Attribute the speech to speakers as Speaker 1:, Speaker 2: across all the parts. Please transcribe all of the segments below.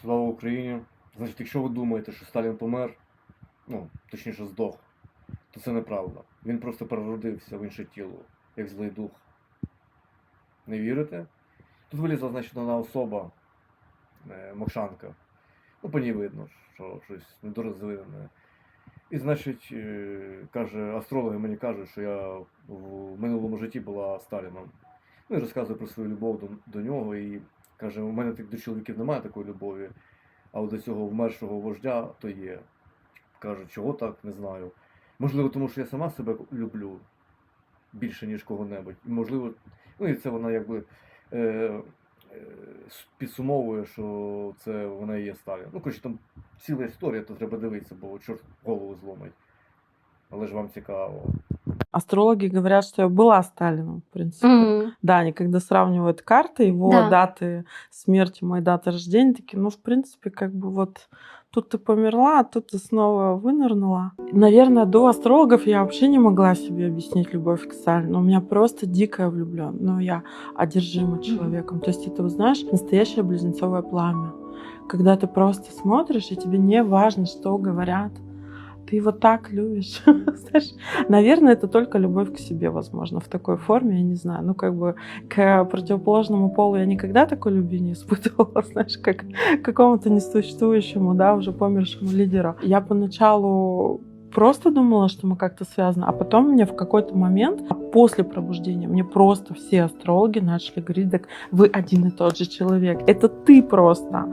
Speaker 1: Слава Україні. Значить, якщо ви думаєте, що Сталін помер, ну, точніше здох, то це неправда. Він просто переродився в інше тіло, як злий дух. Не вірите? Тут вилізла, значить, одна особа, е, Мокшанка. Ну, по ній видно, що щось недорозвинене. І, значить, е, каже, астрологи мені кажуть, що я в минулому житті була Сталіном. Ну і розказує про свою любов до, до нього. І каже, у мене до чоловіків немає такої любові, а от до цього вмершого вождя то є. Каже, чого так, не знаю. Можливо, тому що я сама себе люблю більше, ніж кого-небудь. І, Можливо, ну і це вона якби е, е, підсумовує, що це вона і є Сталін. Ну, коротше, там ціла історія, то треба дивитися, бо чорт голову зломить. Але ж вам цікаво.
Speaker 2: Астрологи говорят, что я была Сталином, в принципе.
Speaker 3: Мгм.
Speaker 2: Да, они когда сравнивают карты, его
Speaker 3: Да.
Speaker 2: даты смерти, мои даты рождения, такие, ну, в принципе, как бы вот тут ты померла, а тут ты снова вынырнула. Наверное, до астрологов я вообще не могла себе объяснить любовь к Сталину. У меня просто дикая влюблен. Ну, я одержима человеком. То есть это, вот знаешь, настоящее близнецовое пламя. Когда ты просто смотришь, и тебе не важно, что говорят. Ты его так любишь. Знаешь, наверное, это только любовь к себе, возможно, в такой форме, я не знаю. Ну, как бы к противоположному полу я никогда такой любви не испытывала, знаешь, как к какому-то несуществующему, да, уже помершему лидеру. Я поначалу просто думала, что мы как-то связаны, а потом мне в какой-то момент, после пробуждения, мне просто все астрологи начали говорить, так вы один и тот же человек, это ты просто.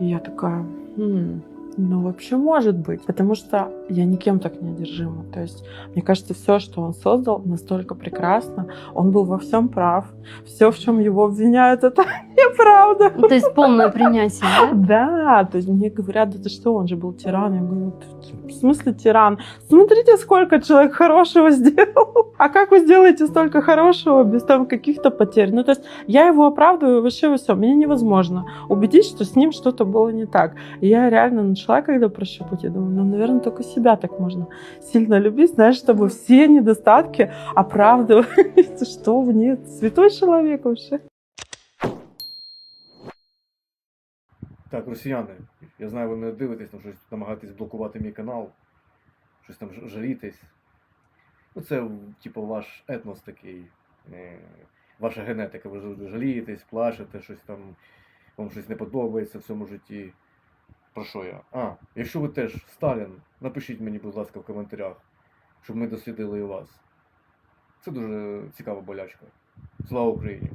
Speaker 2: И я такая, «М, ну, вообще может быть, потому что я никем так не одержима. То есть, мне кажется, все, что он создал, настолько прекрасно. Он был во всем прав. Все, в чем его обвиняют, это неправда.
Speaker 3: Ну, То есть полное принятие, да?
Speaker 2: Да, то есть мне говорят, да ты что, он же был тиран. Я говорю, «Ты в смысле тиран? Смотрите, сколько человек хорошего сделал. А как вы сделаете столько хорошего без там каких-то потерь? Ну, то есть я его оправдываю вообще во всем. Мне невозможно убедить, что с ним что-то было не так. И я реально начала, когда прощупать, я думаю, ну, наверное, только себя так можно сильно любить, знаешь, чтобы все недостатки оправдывать. Что в ней? Святой человек вообще.
Speaker 1: Так, росіяни, я знаю, ви не дивитесь, там щось намагаєтесь блокувати мій канал, щось там ж- жалітесь. Ну, це, типу, ваш етнос такий, е, ваша генетика. Ви жалієтесь, плачете, щось там, вам щось не подобається в цьому житті. Про що я? А, якщо ви теж Сталін, напишіть мені, будь ласка, в коментарях, щоб ми дослідили і вас. Це дуже цікава болячка. Слава Україні!